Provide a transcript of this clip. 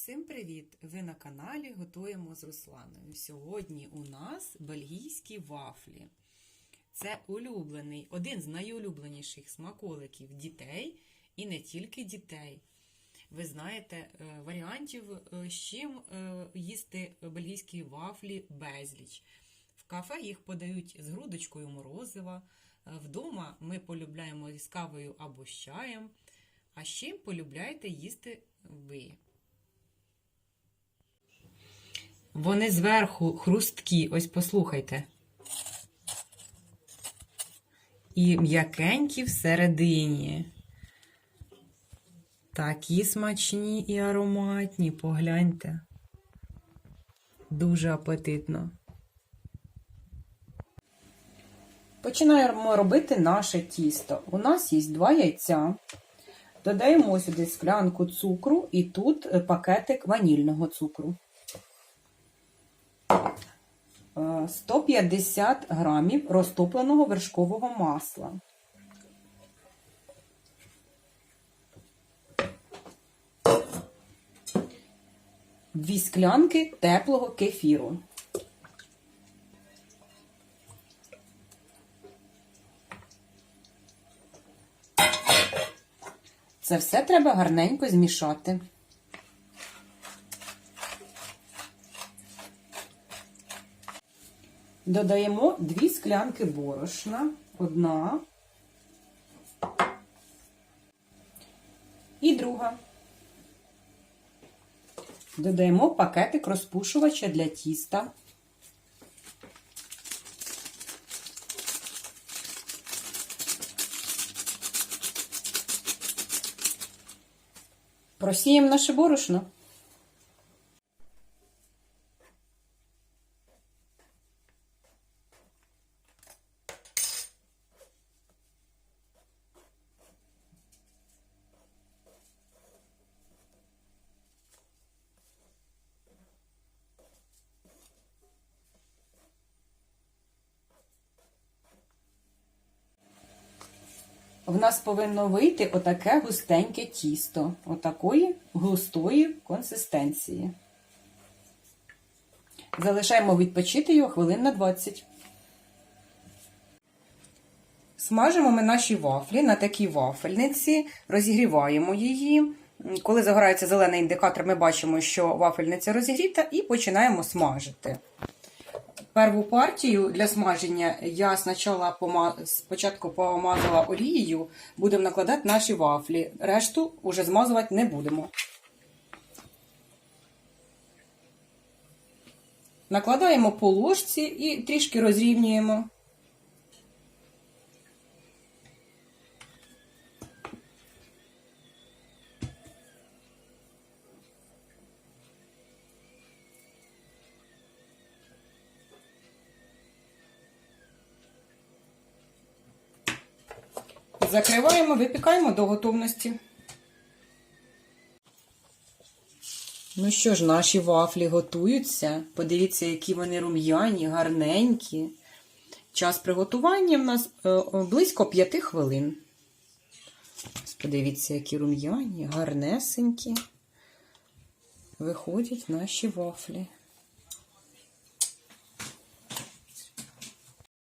Всім привіт! Ви на каналі Готуємо з Русланою. Сьогодні у нас бельгійські вафлі. Це улюблений, один з найулюбленіших смаколиків дітей і не тільки дітей. Ви знаєте, е, варіантів, е, з чим е, їсти бельгійські вафлі безліч. В кафе їх подають з грудочкою морозива. Вдома ми полюбляємо з кавою або з чаєм. А з чим полюбляєте їсти ви? Вони зверху хрусткі, ось послухайте. І м'якенькі всередині. Такі смачні і ароматні, погляньте. Дуже апетитно. Починаємо робити наше тісто. У нас є два яйця. Додаємо сюди склянку цукру і тут пакетик ванільного цукру. Е, 150 грамів розтопленого вершкового масла. Дві склянки теплого кефіру. Це все треба гарненько змішати. Додаємо дві склянки борошна, одна і друга. Додаємо пакетик розпушувача для тіста. Просіємо наше борошно. В нас повинно вийти отаке густеньке тісто, отакої густої консистенції. Залишаємо відпочити його хвилин на 20. Смажимо ми наші вафлі на такій вафельниці, розігріваємо її. Коли загорається зелений індикатор, ми бачимо, що вафельниця розігріта, і починаємо смажити. Перву партію для смаження я спочатку, помазала олією, будемо накладати наші вафлі. Решту вже змазувати не будемо. Накладаємо по ложці і трішки розрівнюємо. Закриваємо, випікаємо до готовності. Ну що ж, наші вафлі готуються. Подивіться, які вони рум'яні, гарненькі. Час приготування в нас е, близько 5 хвилин. Подивіться, які рум'яні, гарнесенькі. Виходять наші вафлі.